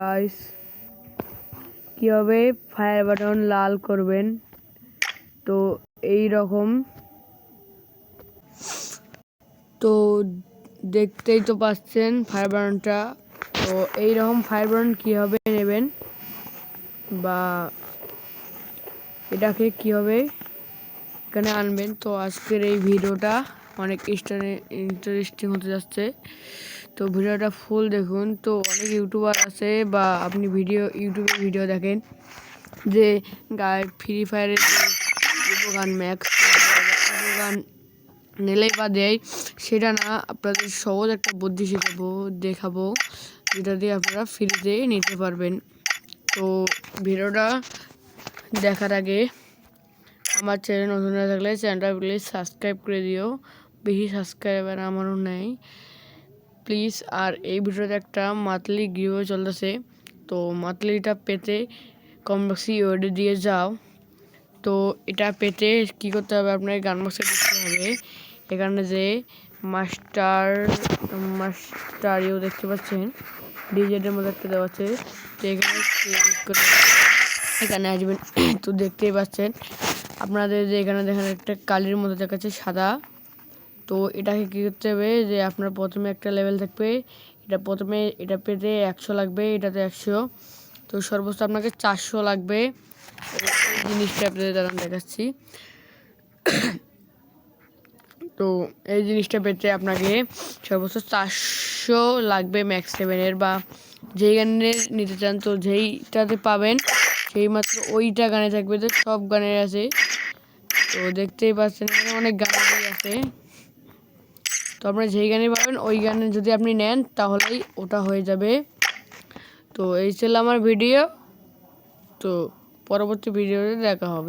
Guys কীভাবে fire button লাল করবেন? তো এই রকম তো দেখতেই তো পাচ্ছেন ফায়ার বাটনটা তো এই রকম ফায়ার বাটন কীভাবে নেবেন? বা এটাকে কীভাবে এখানে আনবেন? তো আজকের এই ভিডিওটা অনেক ইন্টারেস্টিং হতে যাচ্ছে। তো ভিডিওটা ফুল দেখুন। তো অনেক ইউটিউবার আছে বা আপনি ভিডিও ইউটিউবে ভিডিও দেখেন যে গায়ে ফ্রি ফায়ারের গান ম্যাক্স গান নিলেই বা দেয়, সেটা না আপনাদের সহজ একটা বুদ্ধি শেখাবো, দেখাবো, যেটা দিয়ে আপনারা ফ্রিতে নিতে পারবেন। তো ভিডিওটা দেখার আগে আমার চ্যানেল নতুন হয়ে থাকলে চ্যানেলটা প্লিজ সাবস্ক্রাইব করে দিও। বেশি সাবস্ক্রাইবার আমারও নেই। প্লিজ আর এই ভিডিওতে একটা মাতলি গৃহ চলতেছে। তো মাতলিটা পেতে কম বক্সি ওয়েডে দিয়ে যাও। তো এটা পেতে কি করতে হবে? আপনার গান বক্সে দেখতে হবে। এখানে যে মাস্টার মাস্টার ইউ দেখতে পাচ্ছেন। ডিজেটের মধ্যে একটা দেওয়া আছে। তো এখানে এখানে আসবেন। তো দেখতেই পাচ্ছেন। আপনাদের যে এখানে দেখেন একটা কালির মধ্যে দেখাচ্ছে সাদা। তো এটাকে কী করতে হবে যে আপনার প্রথমে একটা লেভেল থাকবে, এটা প্রথমে এটা পেতে একশো লাগবে, এটাতে একশো। তো সর্বোচ্চ আপনাকে চারশো লাগবে। জিনিসটা আপনাদের দাঁড়ান দেখাচ্ছি। তো এই জিনিসটা পেতে আপনাকে সর্বোচ্চ চারশো লাগবে ম্যাক্স সেভেনের বা যেই গানের নিতে চান তো যেইটাতে পাবেন সেই মাত্র ওইটা গানে থাকবে তো সব গানের আছে। তো দেখতেই পাচ্ছেন অনেক গানেরই আছে। তো আপনারা যেই গানে পাবেন ওই গানে যদি আপনি নেন, তাহলেই ওটা হয়ে যাবে। তো এই ছিল আমার ভিডিও। তো পরবর্তী ভিডিওতে দেখা হবে।